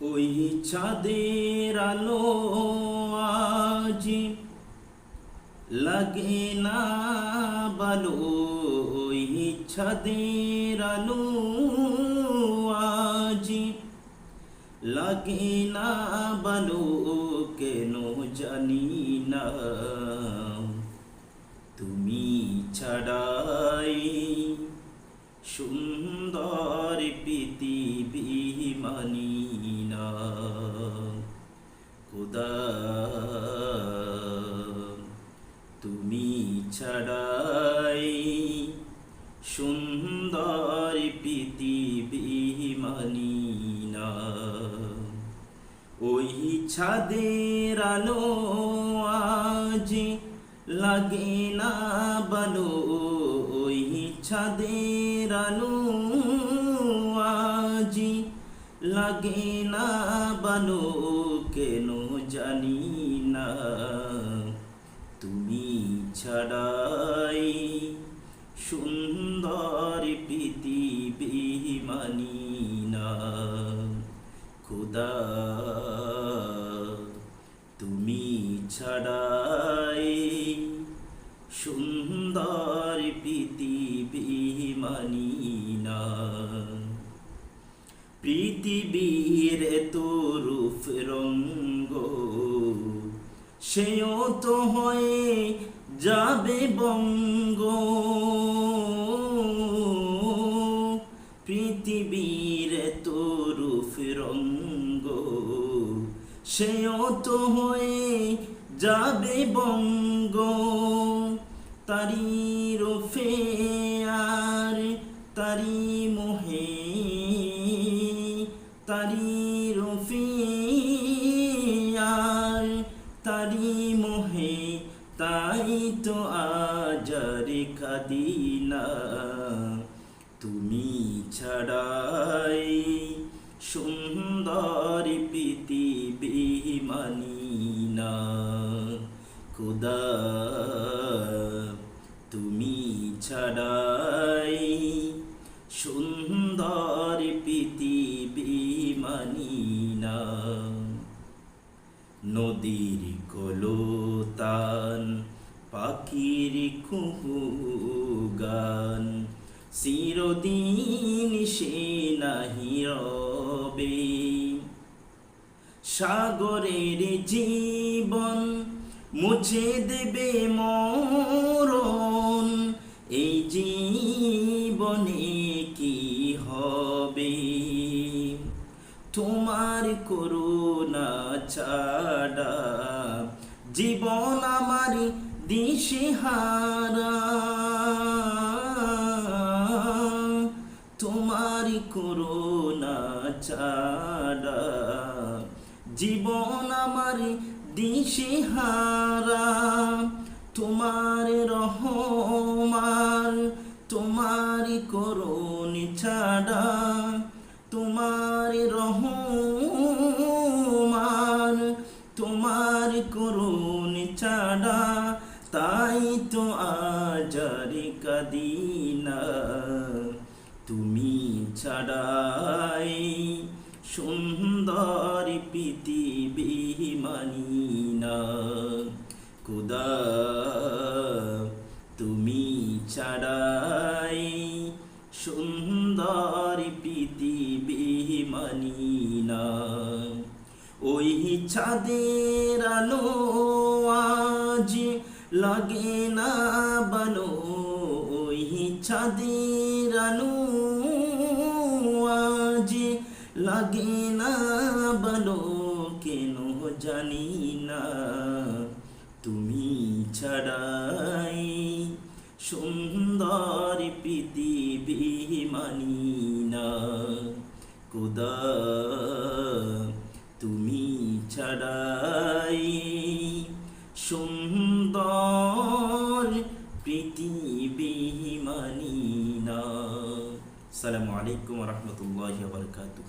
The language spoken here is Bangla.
ওই চাঁদের আলো আজি লাগে না বালো ওই চাঁদের আলো আজি লাগে না বালো কেন জানি না। তুমি ছাড়াই সুন্দর পৃথিবী মানি। খুদা, তুমি ছাড়াই সুন্দর পৃথিবী মানি না। ওই ছাদের আলো আজ লাগে না বলো ওই ছাদের আলো লাগে না বলো কেন জানি না। তুমি ছাড়াই সুন্দর পৃথিবী মানি না। খুদা, তুমি ছাড়াই সুন্দর পৃথিবী মানি পৃথিবীর তো রূপ রঙ্গ, সেও তো হয়ে যাবে বঙ্গ। পৃথিবীর তো রূপ রঙ্গ, সেও তো হয়ে যাবে বঙ্গ। তারি রূপে আর তারি মোহে তারি রূপে আর তারি মোহে, তাই তো আজার খাদিনা তুমি ছাড়াই সুন্দর পৃথিবী মানি না। খুদা, তুমি ছাড়াই নদীর কলতান, পাখির কুহু গান চিরদিন সে নাহি রবে। সাগরের জীবন মুছে দেবে মরণ। এই জীবনে তোমার করুণা ছাড়া জীবন আমার দিশেহারা। তোমার করুণা ছাড়া জীবন আমার দিশেহারা। তোমার রহমার তোমার করুণ ছাড়া তোমার রহমান, তোমার করুণ ছাড়া তাই তো আজারি কাদিনা। তুমি ছাড়াই সুন্দর পৃথিবী মানি না খুদা, তুমি ছাড়াই সুন্দর ছাদের আলো আজ লাগে না বলো ওই ছাদের আলো আজ লাগে না বলো কেন জানি না। তুমি ছাড়াই সুন্দর পৃথিবী মানি না, খুদা, তুমি ছাড়াই সুন্দর পৃথিবী মানি না সালামু আলাইকুম রহমতুল্লাহ বরকাতুহ।